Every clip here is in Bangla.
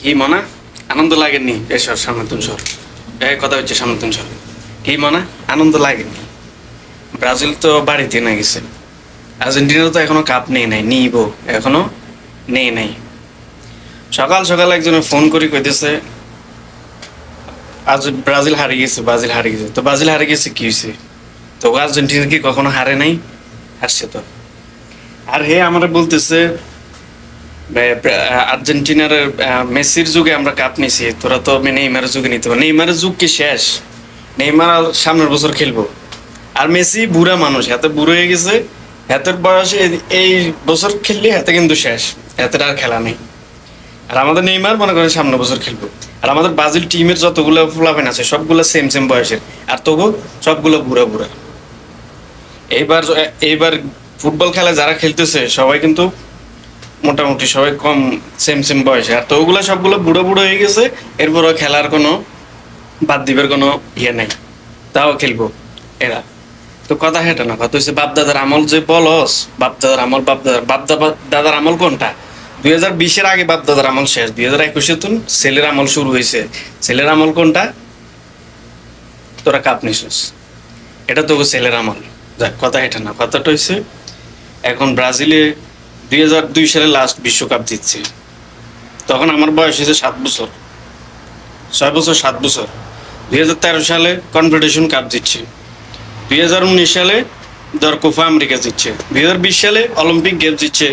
কি মনা আনন্দ লাগেনি এসর সামনে তুমি সর। এই কথা হচ্ছে সামনে তুমি সর। কি মনা আনন্দ লাগেনি ব্রাজিল তো বাড়িতে না গেছে। আর্জেন্টিনা তো এখনও কাপ নেই নাই, নিব। এখনও নেই নাই। সকাল সকাল একজনে ফোন করে কইতেছে, আজ ব্রাজিল হারে গেছে, ব্রাজিল হারে গেছে। তো ব্রাজিল হারে গেছে কি হয়েছে তো আর্জেন্টিনা কি কখনো হারে নাই? হারছে তো। আর হে আমরা বলতেছে আর্জেন্টিনার মেসির যুগে আমরা কাপ নিছি। তোরা তো নেইমারের যুগে নিতে পারো নেইমারের যুগ কি শেষ? নেইমার আর সামনের বছর খেলব। আর মেসি বুড়া মানুষ, হাতে বুড়ো হয়ে গেছে। হাতের বয়সে এই- বছর খেললে হাতে কিন্তু শেষ। হাতের আর খেলা নেই। আর আমাদের নেইমার মনে করেন সামনে বছর খেলব। আর আমাদের ব্রাজিল টিমের যতগুলো ফুলাফেন আছে, সবগুলো সেম সেম বয়সের। আর তবু সবগুলো বুড়া বুড়া। এইবার এইবার ফুটবল খেলা যারা খেলতেছে, সবাই কিন্তু মোটামুটি সবাই কম সেম সেম বয়সে। আর তো ওগুলো সবগুলো বুড়ো বুড়ো হয়ে গেছে, এরপরও খেলার কোনো বাদ দিবের কোনো ইয়ে নাই। তাও খেলব, এরা। তো কথা হেঁটে না, কথা হচ্ছে বাপ দাদার আমল যে বলস বাপ দাদার আমল বাপ দাদার বাপ দাদার আমল কোনটা? দুই হাজার বিশের আগে বাপ দাদার আমল শেষ, দুই হাজার একুশে তুন ছেলের আমল শুরু হয়েছে ছেলের আমল কোনটা? তোরা কাপ নিছিস। এটা তো ছেলের আমল। যাক, কথা এটা না, কথাটা হচ্ছে এখন ব্রাজিলে দুই হাজার দুই সালে লাস্ট বিশ্বকাপ জিতছে। তখন আমার বয়স হয়েছে সাত বছর। ছয় বছর, সাত বছর। দুই হাজার তেরো সালে কনফেডারেশন কাপ জিতছে। দুই হাজার উনিশ সালে ধর কোফা আমেরিকা জিতছে। দুই হাজার বিশ সালে অলিম্পিক গেম জিতছে।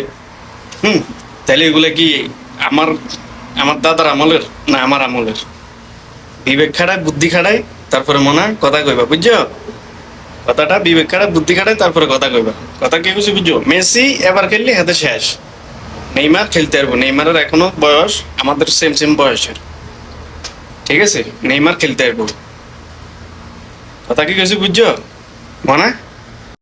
হুম, তাহলে এগুলো কি আমার আমার দাদার আমলের না আমার আমলের? বিবেক খাড়ায়, বুদ্ধি খাড়ায়, তারপরে মনে কথা কইবা, বুঝছ? কথাটা বিবেক কাটা বুদ্ধি খাড়ায় তারপরে কথা কইবা। কথা কি কিছু বুঝো মেসি এবার খেললে হাতে শেষ। নেইমার খেলতে পারব। নেইমারের এখনও বয়স আমাদের সেম সেম বয়সের। ঠিক আছে? নেইমার খেলতে পারব। কথা কি কিছু বুঝছ? মনে?